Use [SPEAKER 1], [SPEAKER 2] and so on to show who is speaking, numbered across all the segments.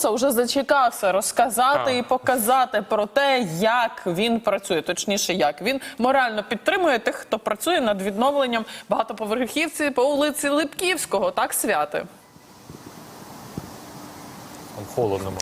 [SPEAKER 1] посадовця вже зачекався розказати і показати про те, як він працює, точніше, як він морально підтримує тих, хто працює над відновленням багатоповерхівці по вулиці Липківського, так святи.
[SPEAKER 2] Холодно холодно.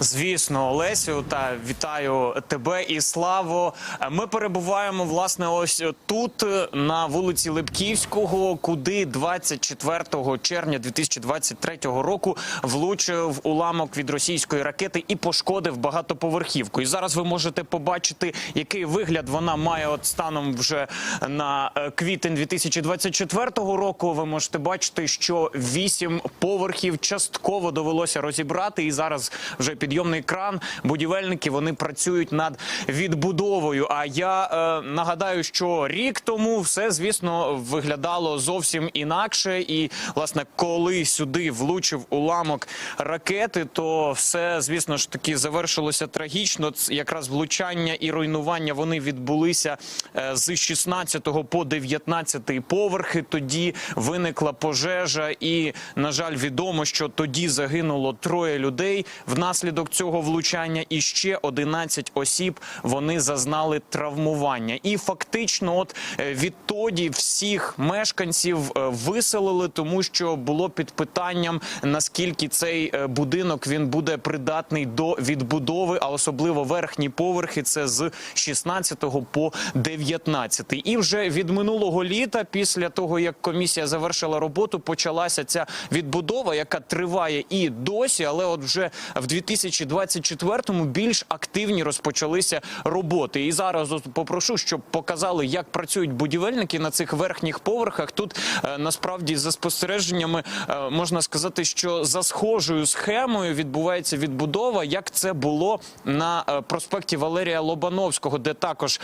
[SPEAKER 3] Звісно, Олесю, та вітаю тебе і Славо. Ми перебуваємо власне ось тут на вулиці Липківського, куди 24 червня 2023 року влучив уламок від російської ракети і пошкодив багатоповерхівку. І зараз ви можете побачити, який вигляд вона має от станом вже на е, квітень 2024 року. Ви можете бачити, що вісім поверхів частково довелося розібрати, і зараз вже підйомний кран. Будівельники вони працюють над відбудовою. А я е, нагадаю, що рік тому все звісно виглядало зовсім інакше. І власне, коли сюди влучив уламок ракети, то все звісно ж таки завершилося трагічно. Якраз влучання і руйнування вони відбулися е, з 16 по 19 поверхи. Тоді виникла пожежа, і на жаль, відомо, що тоді загинуло троє людей внаслідок цього влучання, і ще 11 осіб вони зазнали травмування. І фактично, от е, відтоді всіх мешканців е, виселили, тому що було під питанням наскільки цей е, будинок він буде придатний до відбудови, а особливо верхні поверхи. Це з 16 по 19. І вже від минулого літа, після того як комісія завершила роботу, почалася ця відбудова, яка триває і досі, але от вже в 2024-му більш активні розпочалися роботи. І зараз попрошу, щоб показали, як працюють будівельники на цих верхніх поверхах. Тут е, насправді за спостереженнями е, можна сказати, що за схожою схемою відбувається відбудова, як це було на е, проспекті Валерія Лобановського, де також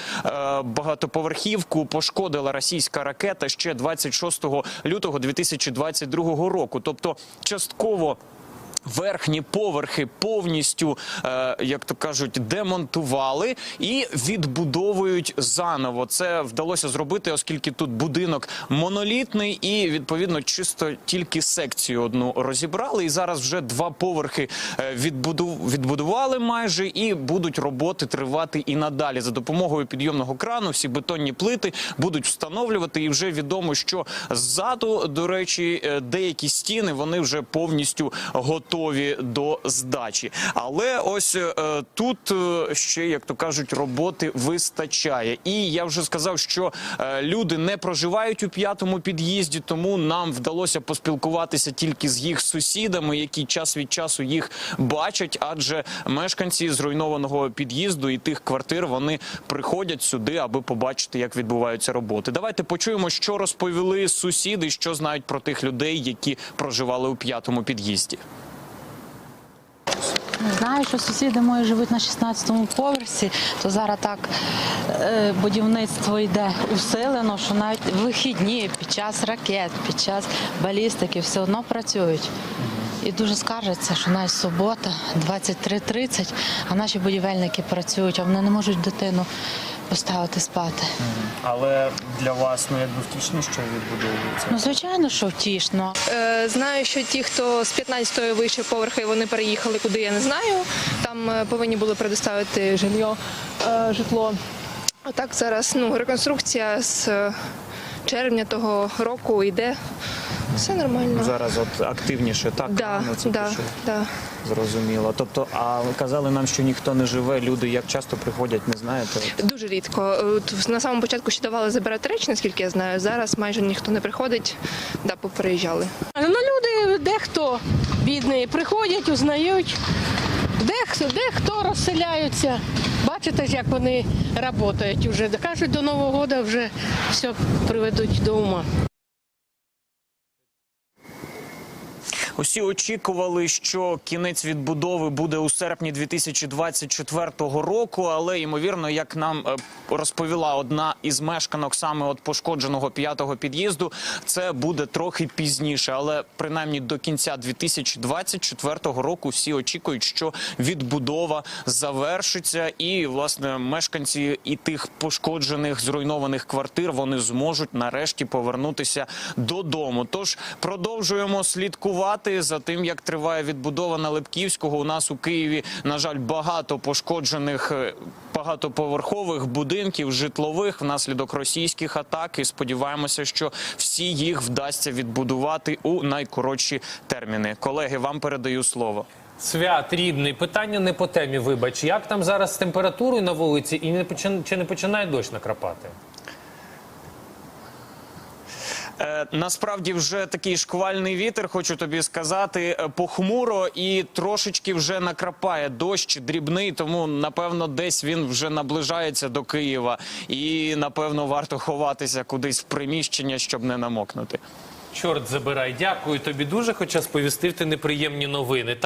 [SPEAKER 3] багатоповерхівку пошкодила російська ракета ще 26 лютого 2022 року. Тобто частково. Верхні поверхи повністю, е, як то кажуть, демонтували і відбудовують заново. Це вдалося зробити, оскільки тут будинок монолітний, і відповідно чисто тільки секцію одну розібрали. І зараз вже два поверхи е, відбуду- відбудували майже, і будуть роботи тривати і надалі за допомогою підйомного крану. Всі бетонні плити будуть встановлювати. І вже відомо, що ззаду, до речі, е, деякі стіни вони вже повністю готові до здачі. Але ось е, тут е, ще, як то кажуть, роботи вистачає. І я вже сказав, що е, люди не проживають у п'ятому під'їзді, тому нам вдалося поспілкуватися тільки з їх сусідами, які час від часу їх бачать, адже мешканці зруйнованого під'їзду і тих квартир вони приходять сюди, аби побачити, як відбуваються роботи. Давайте почуємо, що розповіли сусіди, що знають про тих людей, які проживали у п'ятому під'їзді.
[SPEAKER 4] Знаю, що сусіди мої живуть на 16-му поверсі, то зараз так е, будівництво йде усилено, що навіть в вихідні під час ракет, під час балістики все одно працюють. І дуже скаржаться, що навіть субота, 23.30, а наші будівельники працюють, а вони не можуть дитину поставити спати.
[SPEAKER 3] Але для вас ну якби втішно, що відбудовується.
[SPEAKER 4] Ну, звичайно, що втішно.
[SPEAKER 5] Е, Знаю, що ті, хто з 15-ї вище поверхи, вони переїхали куди я не знаю. Там е, повинні були предоставити жилье, е, житло. А так зараз ну, реконструкція з е, червня того року йде. Все нормально.
[SPEAKER 3] Зараз от активніше так
[SPEAKER 5] Да,
[SPEAKER 3] ну, це
[SPEAKER 5] да,
[SPEAKER 3] пишу.
[SPEAKER 5] да.
[SPEAKER 3] зрозуміло. Тобто, а казали нам, що ніхто не живе. Люди як часто приходять, не знаєте.
[SPEAKER 5] Дуже рідко. От На самому початку ще давали забирати речі, наскільки я знаю. Зараз майже ніхто не приходить, да, попереїжджали.
[SPEAKER 6] Ну, люди дехто бідний приходять, узнають, дехто, дехто розселяються. Бачите, як вони працюють вже. Кажуть, до Нового року вже все приведуть до ума.
[SPEAKER 3] Усі очікували, що кінець відбудови буде у серпні 2024 року. Але ймовірно, як нам е, розповіла одна із мешканок саме от пошкодженого п'ятого під'їзду, це буде трохи пізніше. Але принаймні до кінця 2024 року всі очікують, що відбудова завершиться, і власне мешканці і тих пошкоджених зруйнованих квартир вони зможуть нарешті повернутися додому. Тож продовжуємо слідкувати слідкувати за тим, як триває відбудова на Липківського. У нас у Києві, на жаль, багато пошкоджених е, багатоповерхових будинків житлових внаслідок російських атак. І сподіваємося, що всі їх вдасться відбудувати у найкоротші терміни. Колеги, вам передаю слово.
[SPEAKER 2] Свят рідний, питання не по темі. Вибач, як там зараз з температурою на вулиці, і не чи не починає дощ накрапати?
[SPEAKER 3] Е, насправді вже такий шквальний вітер, хочу тобі сказати, е, похмуро і трошечки вже накрапає дощ дрібний, тому напевно десь він вже наближається до Києва, і напевно варто ховатися кудись в приміщення, щоб не намокнути.
[SPEAKER 2] Чорт забирай, дякую тобі дуже, хоча сповістив ти неприємні новини.